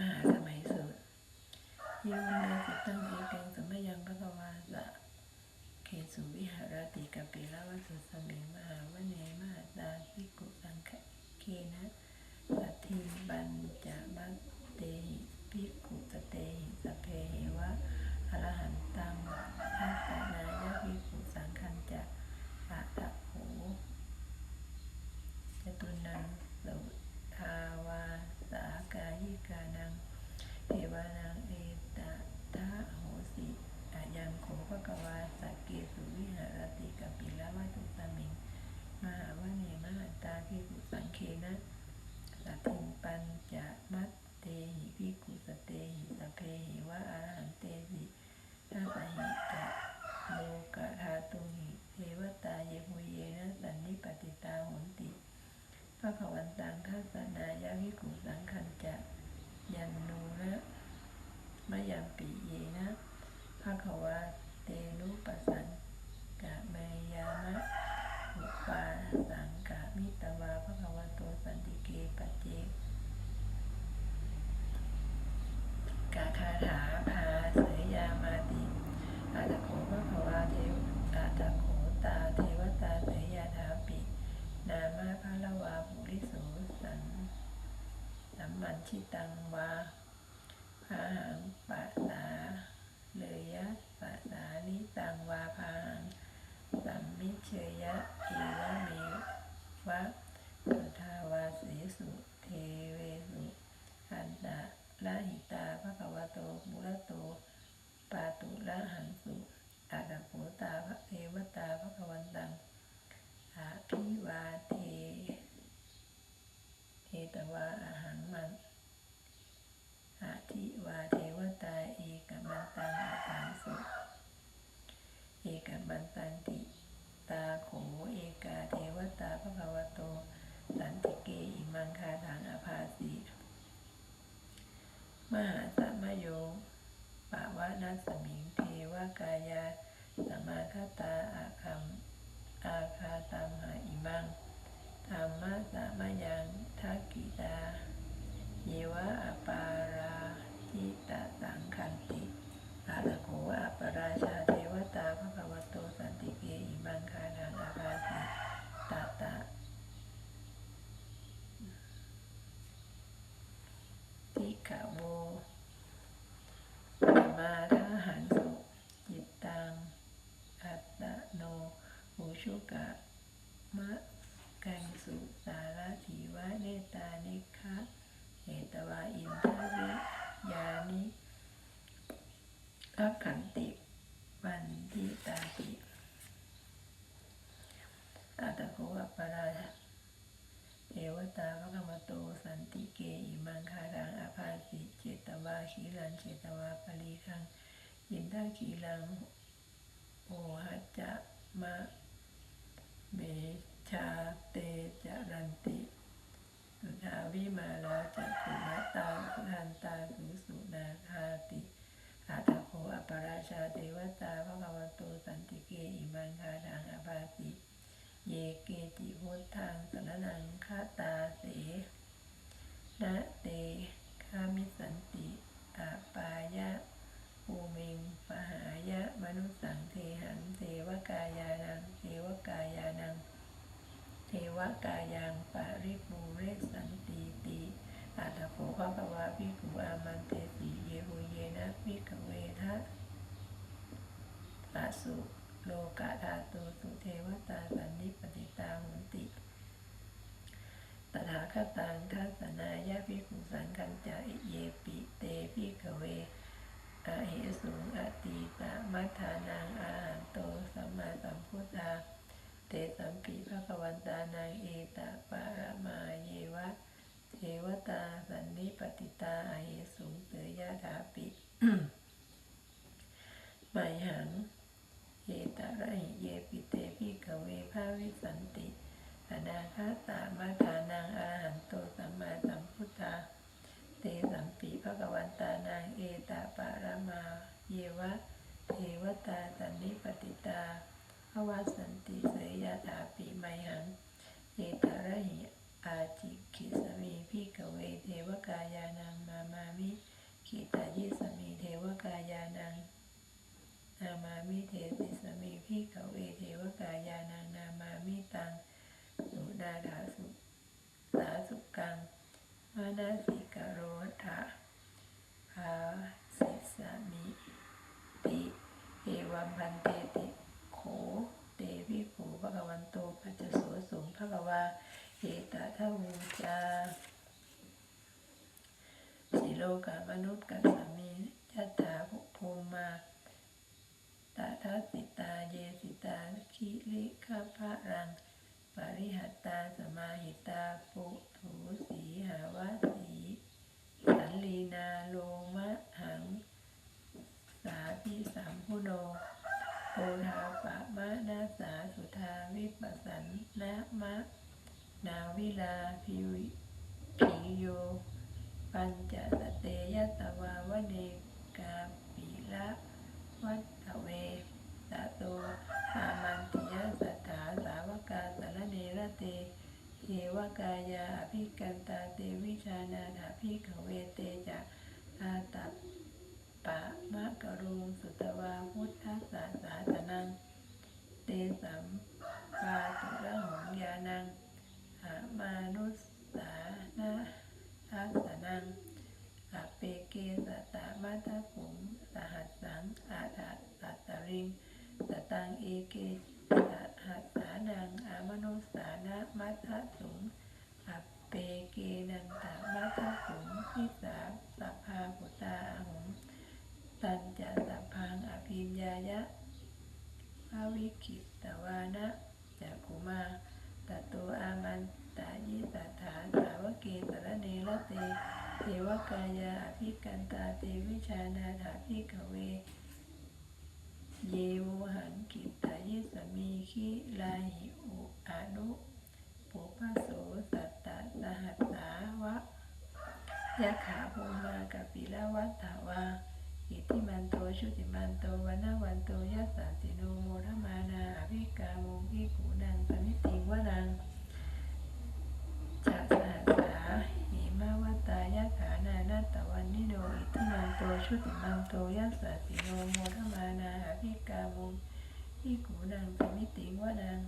มหาสมัยสูตรเยวันนาสิตังเอกังสมยังพระกวาสะเขสุวิหารติกปิลวัสุสมิมหาวเนมหาตาภิกุสังฆเคนะสัตถิบัญจะมัตเตหิภิกขุสเตหิสเพหิวะอรหันตังทัสสนายะภิกขุสังคันจะอาตะโห จตุนังสุทาวาสากายิกานังเทวานังเอตตะโหสิอายังโขภกวาสักเกสุวิหารติกัปปิละวัตุสมิง มหาวเนมหันตาภิกุสังเคนะสัตถิงปัญจะมัตเตหิภิกุสเตหิสพเพหิวะอรหันเตสิทัสหิกะโลกะธาตุหิเทวตาเยหุเยนะสันนิปติตาโหนติพระขวันตังทัสนายาวิกุสังคันจะยันนูนะมะยามปีเยนะพระขวาเตนุปสังกะเมยามะ อุปาสังกะมิตวาพระขวันโตสันติเกปจเจกาคาถาพาเสยยามาติอาตะโขพระขวาเทวอาตะโขตาเทวตาเสยยาถาปินามาพาละวาภูริโสสันสัมมันชิตังวาพาหังปัสาเลยยะปัสสานิตังวาพาหังสัมมิเชยะ เอวะเมวะสุทาวาเสสุเทเวสุอันตะละหิตาภควโตบุระโตปาตุละหังสุอาตะโขตาพระเทวตาภควันตัง อาภิวาเทเทตวาอาหังมันอาทิวาเทวตาเอกมันตังอาตังสุเอกมันตันติตาโขเอกาเทวตาพระภวโต สันติเกอิมังคาถังอภาสีม หาสัมมโยปะวะนัสมิงเทวกายาสมาคตาอาคัม อาคาตามหาอิมังธรรมะสามยังทักกิตา เยวะอปาราจิตะสังคันติอาตะโขอปราชาเทวตาพระกวโตสันติเกอิมังคานังอาภาสิตาตะทิขะโวมาทาหันสุจิตตัง อัตตโนอุชุกะมะกังสุสารถีวะเนตานิคะเหตวาอินทวิยานิ รักขันติบันทิตาติอาตะโกอัปปราเอวตาพระกรรมโตสันติเกอิมังคารังอภาสิเจตวาขีรันเจตวาปรีคังยินทาขีรังโอหัจจะมะเมชาเตจรันติสุทาวิมาลาจักขุมตาสุทันตาสุสุนาคาติ อาตาโคอปราชาเทวตาพระกวโตสันติเกอิมังคาทังอภาสิ เยเกจิพุทธังสรนังคาตาเสนะเตคามิสันติอาปายะภูมิงปหายะ มนุสังเทหังเทวกายานังเทวกายานังเทวกายังปาริปูเรสันติติอาตโขภะคะวะพิกุอามันเตติ นะพิกเวทะอาสุโลกะธาตุสุเทวตาสันนิปติตาหุนติตถาคตังทัสนายะพิกุสังคัญจะเยปิเตพิกเวอาเหสุงอตีตะมัทานังอาหันโตสัมมาสัมพุทธาเตสัมปีภควันตานังเอตะปารามาเยวะ เทวตาสันนิปติตาอเหสุงเสยยะถาปิไมหังเยตระหิเยปิเตพิกเวภาวิสันติอนาคาตามัทานังอาหันโตสัมมาสัมพุทธา เตสัมปีภควันตานางเอตาปารามา เยวะเทวตาสันนิปติตาภวสันติเสยยาถาปีไมหังเอตาระหิ อาจิกิสมีพิกเวเทวกายานังมามามิขีตายิสมีเทวกายานังนามามิเทติสมีพิกเวเทวกายานังนามามิตังสุนาถาสุสาสุกังมานาสิกโรธาภาสิสมิติเอวัมพันเตติโขเตวิโขภะคะวันโตปัจจโสสงภะคะวา เอตทะวูจาสิโลกามนุษย์กัสามียัตถาภุภูมาตาทัสิตาเยสิตาคิริขพะรัง ปริหัตตาสมาหิตาปุถุสีหาวะสีสันลีนาโลมะหัง สาพิสัมพุโนโอทาปะมะนาสาสุทาวิปัสสันนะมะ นาวิลาพิวพิโย ปัญจสเตยตวาวเนกาปิละวัตเวสะโตอามันติยสัทธาสาวกาสารเนระเตเทวกายาอภิกันตาเตวิชานาถาภิกขเวเตจะอาตัปปะมะกรุงสุตวาพุทธสาสาสนัง เตสัมปาตุระหงยานังอามานุสสานะทัสสนังอาเปเกสตามาตาขุงสหัสสังอาถาสัตตริงสตัง เอเกสหัสานังอามนุสานะมัทธสุงอเปเกนันตามัทธสุงทิสาสัพพาปุตาอหุงตันจะสัพพังอภิญญายะภาวิคิตวานะจักขุมาตโตอามันตายิสัทธาสาวเกสรเนระเตเทวกายาอภิกันตาเตวิชานาถาภิกเว เยโวหังกิตายิสมีขิลาหิอุอนุปุปโสสัตตะสหัสสาวะยะขาภูมากับปิละวัฏฐาวาอิติมันโตชุติมันโตวันนาวันโตยัสสะติโนโมทมานาอภิกาโมภิกขุนังสมิติวนังจะสหัสสาหิมา วตายะขานานาตวันนิโนอิติมันโตชุติมันโตยัสสะติโนโมทมานาอภิกาโมภิกขุนังสมิติวนัง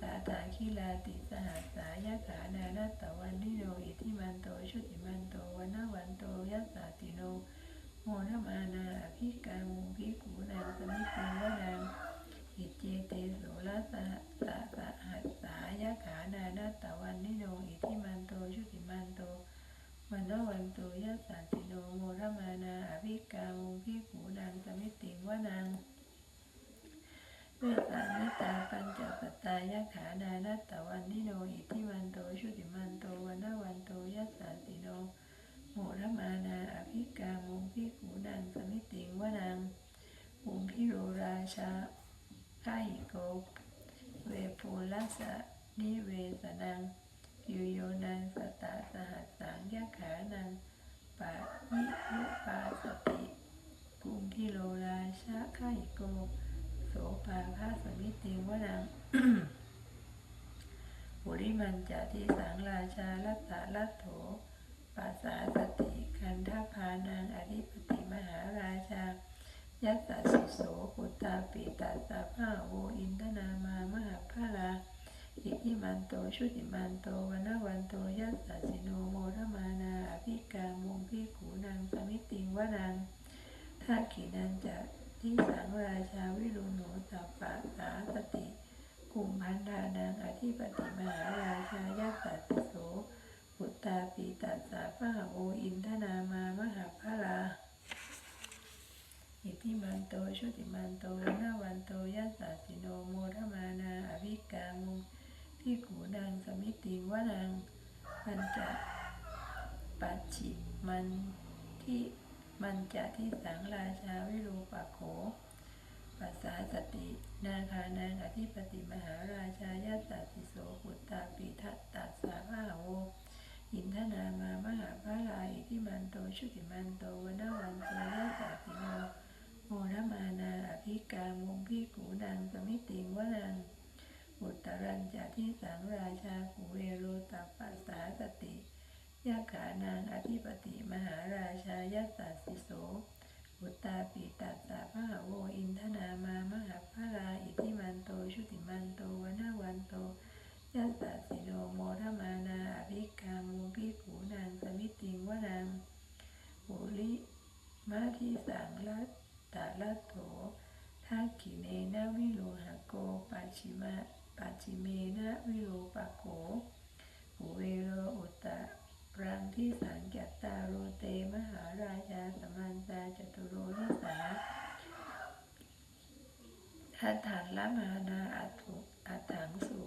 ตาตาคิลาติสหัสสายะขานานาตวันนิโนอิติมันโตชุติมันโตวันวันโตยัสสะติโนโมทมานาอภิกามุภิกขุนางสมิติวนางอิเจเตโสละสสะสะหัสสายะขานานาตะวันนิโนอิทิมันโตชุติมันโต วันโนวันโตยัสสะติโนโมทมานาอภิกามุภิกขุนางสมิติวานางเวสามิตาปัญจปตายะขานานาตะวันนิโนอิทิมันโตชุติมันโตวันนวันโตยัสสะติโนโมรมานาอภิกามุพิขูนังสมิติงวนังอุมพิโรราชาไาหิโก เวปูลัสสะนิเวสนัง ยูโยนังสตาสหัสสังยะขานังปะยิยุปาสติกุมพิโรราชาไาหิโก โสภาพาสมิติวนังปุริมันจะที่สังราชาลัตตะลัตโถปัสสาสติคันธพานังอธิปติมหาราชา ยัสสะสิโสปุตตาปิตัสสะภาโวอินทนามามหาภาลา อิทิมันโตชุติมันโตวันนวันโตยัสสะสิโนโมทมานาอภิกามุงพิขูนางสมิติงวนังทักขินันจะที่สังราชาวิรุณโหตัปปะสาสติกุมพันธานังอธิปติมหาราชายัสสะสิโสปุตตาปีตัสสะพะหะโออินทนามามหาภาลาอิทิมันโตชุติมันโตวันาวันโตยัสสสิโนโมทมานาอภิกามุง พิขูนางสมิติวานังปัญจะปัจฉิมันที่มันจะที่สังราชาวิรูปโขปัสสาสติ นาคานางอธิปติมหาราชายัสสะสิโสปุตตาปีทัตตัสสะพะหะโวอินทนามามหาภาลาอิทิมันโตชุติมันโตวนาวันโตยัสสะสิโนโมทมานาอภิกามุงพิขูนางสมิติวนัง อุตรัญจะที่สังราชากุเวโรตัปปัสสาสติยะขานางอธิปติมหาราชายัสสสสิโสอุตตาปิตัสสะพะหโวอินทนามามหาพระราอิทิมันโตชุติมันโตวนาวันโตยัสสสิโนโมทมานาอภิกามูภิกขุนางสมิติงวนังปุริมาทิสังลัตตาลัตโถทักขิเนนวิโลหะโกปัจฉิมะ ปัจฉิเมนะวิโลปะโกปุเวโรอุตตะรังที่สังกัตตาโรเตมหาราชาสมันตาจตุโรนิสาทัตถันละมานาอัตุอัตถังสุ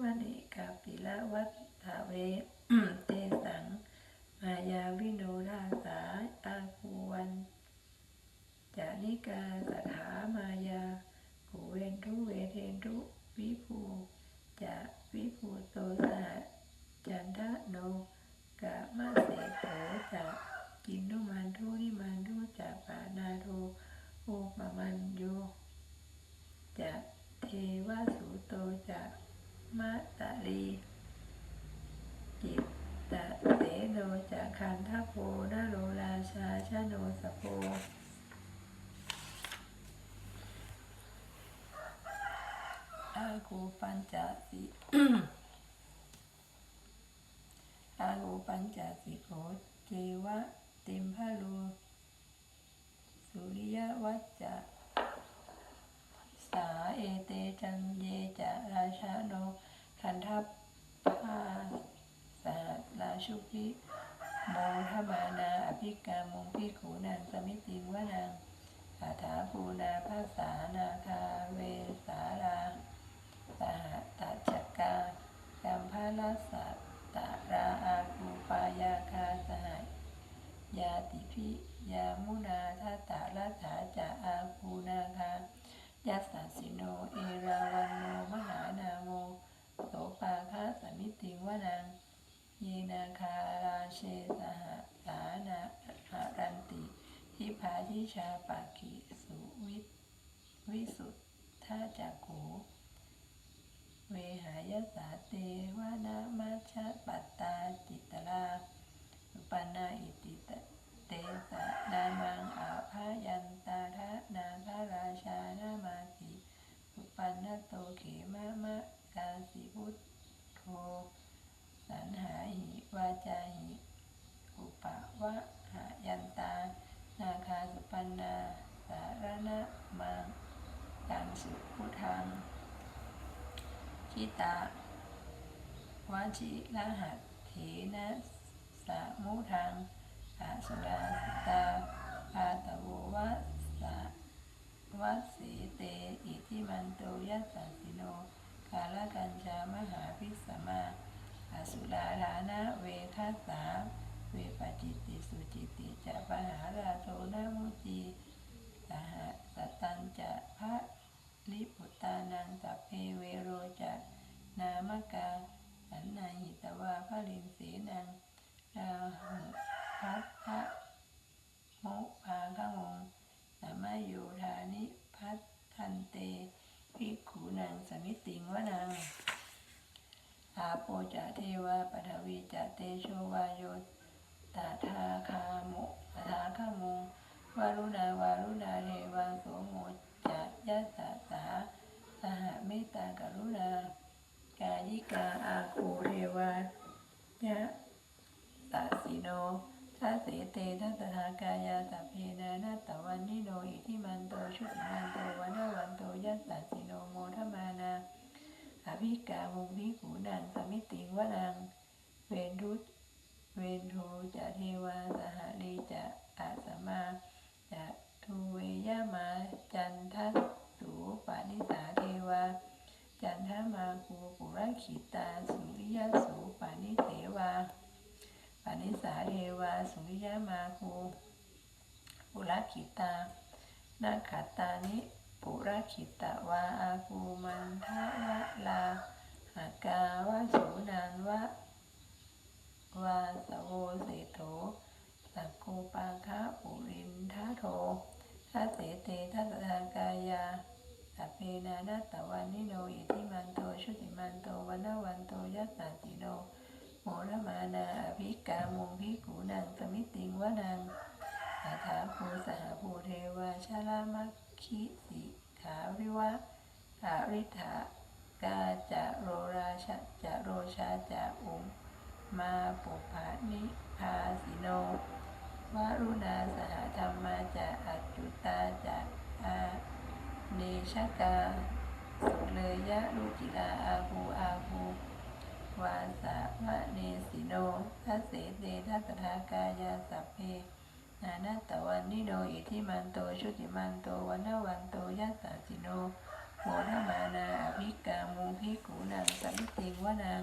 วันเอกาปิละวัฏฐาเวเตสัง มายาวิโนราสาอาคูวันจานิกาสถามายาภูเวนทุเวเทนทุ วิภูจะวิภูโตสหจันทะโนกะมะเสโถจะกินทุมันทุนิมันทุจะปานาโทโอปมันโยจะเทวสุโตจะมะตะลีจิตตะเสโนจะคันทะโพนโรราชาชโนสโพ อากูปัญจสิอาโหปัญจสิโขเจวะเต็มพะโลสุริยวัจจะสาเอเตจันเยจะราชาโนคันทัพพาสาราชุพิโมทมานาอภิกามุงพิขูนันสมิติงวนังอาถาภูนาภาษานาคาเวสารา สหตัจกากัมพาลสัตตาราอาคูปายาคาสหายยาติพิยามุนาทัตตาลัถาจาอาคูนาคายัสสสิโน เอราวันโน มหานาโมโสปาคาสมิติงวนังเยนาคาราเชสหสานาหารันติทิพาทิชาปากิสุวิวิสุทธาจักโข เวหายสาเตวานามาชะปัตตาจิตลาอุปนาอิติตเตสะนามังอาภายันตาทะนาคาราชานามาติอุปันนโตเขมะมะกาสิพุทโธสันหาหิวาจาหิอุปวะหายันตา นาคาสุปันนา สารณะมังกังสุพุทธัง ทิตาวาชิรหัสเถนะสามุทังอาสุราสิตาปาตะโววะสะวัสสีเต อิทิมันโตยัสสะสิโนกาลกัญชามหาพิสมาอาสุราฐานะเวทัสสาเวปจิตติสุจิตติจะปหาราโทนามุจีสหสตันจะพระ ลิปุตานังสัพเพเวโรจะนามกาสันนาหิตวาพลินสีนังราหุพัทธะมุภาคงงสามโยธานิพัททันเตภิกขุนังสมิติงวนังอาโปจะเทวาปฐวีจะเตโชวาโยตาทาคามุตาคามุงวารุณาวารุณาเทวาโสโม จะยัสสะสาสหเมตตากรุณา กายิกาอาคูเทวายะตาสิโนทัสเสเตทัสทากายาสัพเพนานาตวันนิโนอิทิมันโตชุติมันโตวันนวันโตยัสสสิโนโมทมานาอภิกามุภิขูนังสมิติวนัง เวนทุเวนทูจะเทวาสหลีจะอาสมาจะ ทูเวยามาจันทัสสูปานิสาเทวา จันทมาคูปุระขิตา สุริยสูปานิเสวาปานิสาเทวา สุริยมาคูปุระขิตานาขัตานิปุระขิตวาอาคูมันทะวะลาหากาวะสูนันวะ วาสโวเสโถสักโกปาคะปุรินทะโททัสเสเตทัสสากายาสัพเพนานาตวันนิโนอิทิมันโตชุติมันโตวันนวันโตยัสสะติโน โโมรมานาอภิกามุงพิขูนังสมิติงวนังอาถาภูสหภูเทวาชาลามัคคิสิขาริวะอา ริธากาจะโรราชะจะโรชาจะอุมมาปุภานิพาสิโนวารุณาสหธรรมาจะอัจจุตาจะอาเนชกาสุเลยยะรุจิลาอาภูอาภูวาสาวะเนสิโนทัสเสเตทัสทากายาสัพเพนานาตวันนิโนอิทิมันโตชุติมันโตวันนวันโตยัสสาสิโน โมทมานาอภิกามุภิกขุนังสัมติงวนัง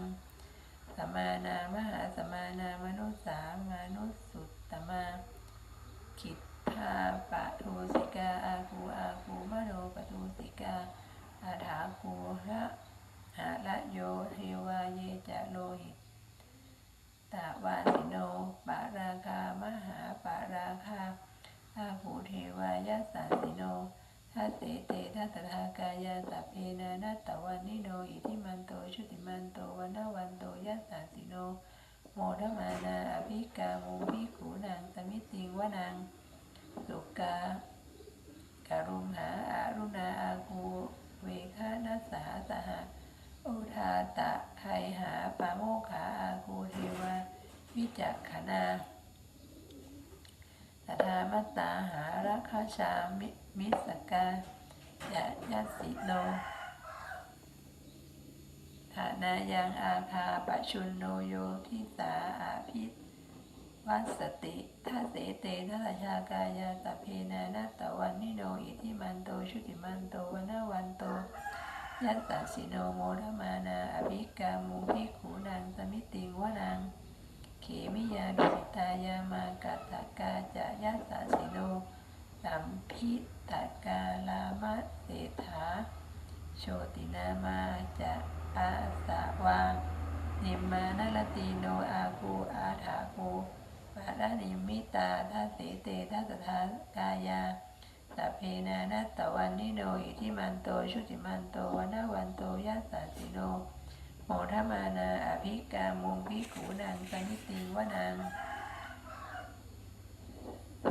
สมานามหาสมานามนุสามนุสุตตมาคิดทาปะทูสิกาอาคูอาคูมโนปะทูสิกาอาถาคูระหาละโยเทวาเยจะโลหิตตาวาสิโนปาราคามหาปาราคาอาภูเทวายสสาสิโน ทัสเสเตทัสทากายาสัพเพนานัตตวันนิโนอิทิมันโตชุติมันโตวันนวันโตยัสสาสิโน โมทมานาอภิกามุภิกขุนางสมิติงวนังสุกาการุมหาอารุณาอาคูเวคานัสสาสหะอุทาตะไคหาปาโมขาอาคูเทวา วิจักขณา ตามตาหารัคาชามิมิสกาจะยัสิโนฐานายังอาคาปชุนโนโยทิสาอาภิวัสติทัเสเตทัสชากายาสัพเพนานาตวันนิโนอิทิมันโตชุติมันโตวนาวันโตยัสสะสิโนโมทมานาอภิกามุภิขุนังสมิติงวนัง เขมิยาดุสิตายามากัตตกาจะยัสสะสิโนสัมพิตกาลามะเศรษฐาโชตินามาจะอาสาวานิมมานลตีโนอาคูอาถาคูปารานิมิตาทัสเสเตทัสทากายาสัพเพนานัตตวันนิโนอิทิมันโตชุติมันโตวันนาวันโตยัสสาสิโน โมทมานาอภิกามุงภิกขุนังสนิติวนัง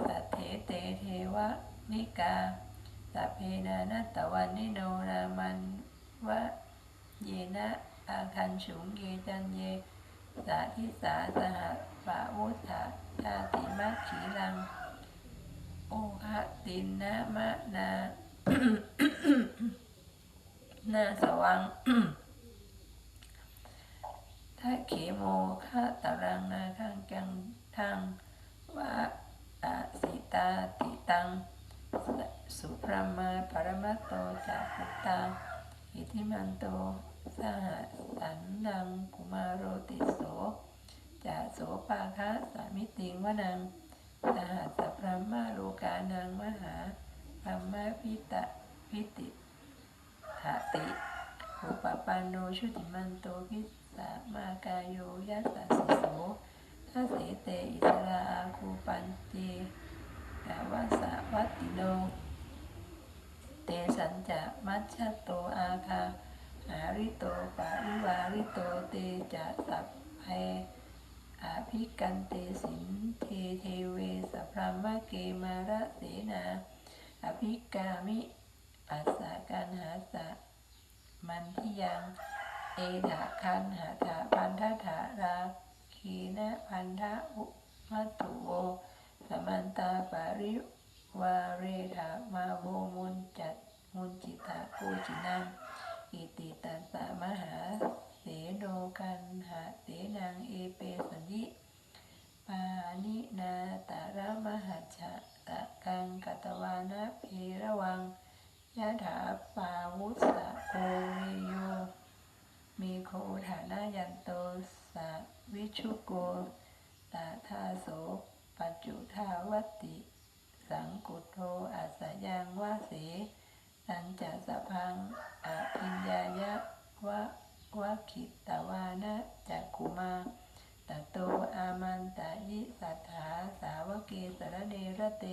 สัทเถเตเทวะนิกาสัพเพนานัตตวันนิโนรามันวะเยนะอาคันฉุงเยจันเยสาธิสาสหปะวุฒาชาติมัคขีรัง โอคะตินนะมะนา นาสวัง เขโมคะตารังนาข้างกังทังวะอาสิตาติตัง สุพรมาปรมัตโตจากพุตตาอิทิมันโตสหสันนังกุมารโรติโสจะโสปาคะสามิติงวนังสหัสสะพรมาโลกานังมหาพรมพิตะพิติหติ อุปปันโนชุติมันโตพิส มากายโยยัสสิโสทัสเสเตอิสราอาคูปันเจกาวาสาวัติโน เตสัญจะมัชชะโตอาคาหาริโตปาริวาริโตเตจะสัพเพอาภิกันเตสินเทเทเวสพรหมเกมาระเสนาอภิกามิอัสสาการหาสะมันทิยัง เอถาคันหาถาพันธถาราคีนะพันธะอุมัตุโวสมันตาปาริวาเรถามาโวมุนจัดมุนจิตาปูจินังอิติตัสสะมหาเสโนกันหาเสนังเอเปสันิปานินาตารมหัชะตะกังกัตวานะเพระวังยะถาปาวุสสะโกวิโย มีโคฐานายันโตสะวิชุโกตาทาโสปัจจุทาวติ สังกุโทอาสยังวาเสสันจะสะพังอภิญญายะวะวะขิตตวานะจักขุมาตโตอามันตายิสัทธาสาวเกสรเนระเต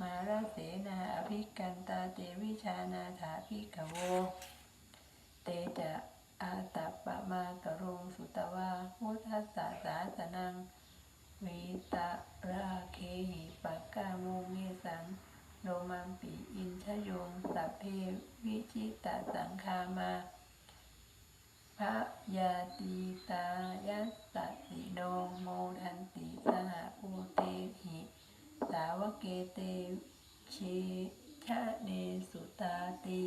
มาราเสนาอภิกันตาเตวิชานาถาภิกโว เตจะ อาตปปะมาตรงสุตวาพุทธัสสะสาสนังวิตะราเคหิปักกาโมเมสังโนมัมปิอินชโยงสัพเพวิจิตะสังคามาพระยาตีตายัสสะสิโนโมทันติสหภูเตหิสาวกเกเตเชชะเนสุตาตี